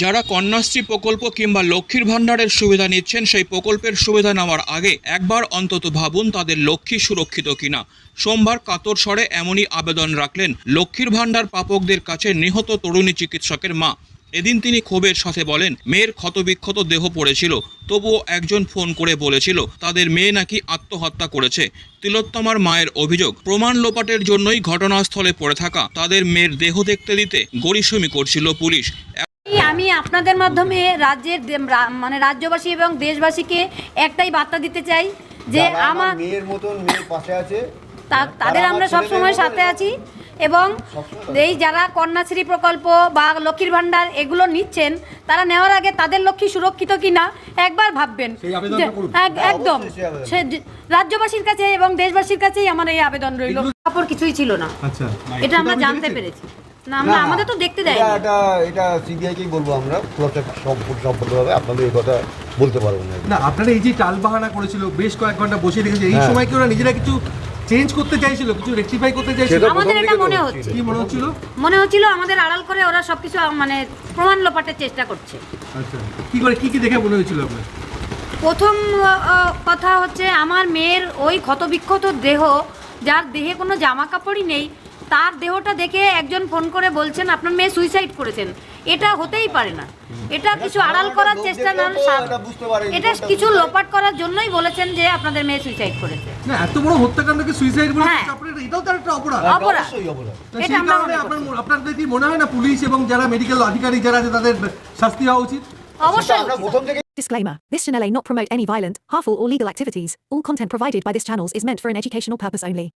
যারা কন্যাশ্রী প্রকল্প কিংবা লক্ষ্মীর ভাণ্ডারের সুবিধা নিচ্ছেন, সেই প্রকল্পের সুবিধা নেওয়ার আগে একবার অন্তত ভাবুন তাদের লক্ষ্মী সুরক্ষিত কিনা। সোমবার কাতর স্বরে এমনই আবেদন রাখলেন লক্ষ্মীর ভাণ্ডার পাপকদের কাছে নিহত তরুণী চিকিৎসকের মা। এদিন তিনি ক্ষোভের সাথে বলেন, মেয়ের ক্ষতবিক্ষত দেহ পড়েছিল, তবুও একজন ফোন করে বলেছিল, তাদের মেয়ে নাকি আত্মহত্যা করেছে। তিলোত্তমার মায়ের অভিযোগ, প্রমাণ লোপাটের জন্যই ঘটনাস্থলে পড়ে থাকা, তাদের মেয়ের দেহ দেখতে দিতে গড়িসমি করছিল পুলিশ। আমি আপনাদের মাধ্যমে রাজ্যের মানে রাজ্যবাসী এবং দেশবাসীকে একটাই বার্তা দিতে চাই যে আমার মেয়ের মতন মেয়ের পাশে আছে তা- তাদের আমরা আমার সব সময় সাথে আছি এবং এই যারা কন্যাশ্রী প্রকল্প বা লক্ষ্মীর ভাণ্ডার এগুলো নিচ্ছেন তারা নেওয়ার আগে তাদের লক্ষ্মী সুরক্ষিত কিনা একবার ভাববেন। হ্যাঁ, একদম। রাজ্যবাসীর কাছে এবং দেশবাসীর কাছেই আমার এই আবেদন রইল। কাপড় কিছুই ছিল না। আচ্ছা। এটা আমরা জানতে পেরেছি। না আমরা আমাদের তো দেখতে দেয় এটা এটা এটা সিবিআইকেই বলব আমরা প্রত্যেক সম্পূর্ণভাবে আপনাদের এই কথা বলতে পারব না। না আপনারা এই যে টাল বাহানা করেছিল বেশ কয়েক ঘণ্টা বসে রেখেছে এই হ্যাঁ। সময় কি ওরা নিজেরা কিছু চেঞ্জ করতে চাইছিল কিছু রেকটিফাই করতে চাইছিল? আমাদের এটা মনে হচ্ছিল। হচ্ছে। কি মনে হচ্ছিল? মনে হচ্ছিল আমাদের আড়াল করে ওরা সবকিছু মানে প্রমাণ লোপাটের চেষ্টা করছে। আচ্ছা কি করে কি কি দেখে মনে হয়েছিল আপনার? প্রথম কথা হচ্ছে আমার মেয়ের ওই ক্ষতবিক্ষত দেহ যার দেহে কোনো জামা কাপড়ই নেই তার দেহটা দেখে একজন ফোন করে বলছেন আপনার মেয়ে সুইসাইড করেছেন এটা হতেই পারে না এটা কিছু আড়াল করার চেষ্টা না এটা বুঝতে পারে যে এটা কোনটা কিছু লোপাট করার জন্যই বলেছেন যে আপনাদের মেয়ে সুইসাইড করেছে না এত বড় হত্যাকাণ্ডকে সুইসাইড বলে। এটাও তো একটা অপরাধ অপরাধ। অবশ্যই অপরাধ তা এটা আমরা মনে আপনার আপনাদের কি মনে হয় না পুলিশ এবং যারা মেডিকেল আধিকারিক যারা আছে তাদের শাস্তি হওয়া উচিত অবশ্যই আমরা উচিত। প্রথম থেকে Disclaimer This channel may not promote any violent, harmful, or legal activities. All content provided by this channel is meant for an educational purpose only.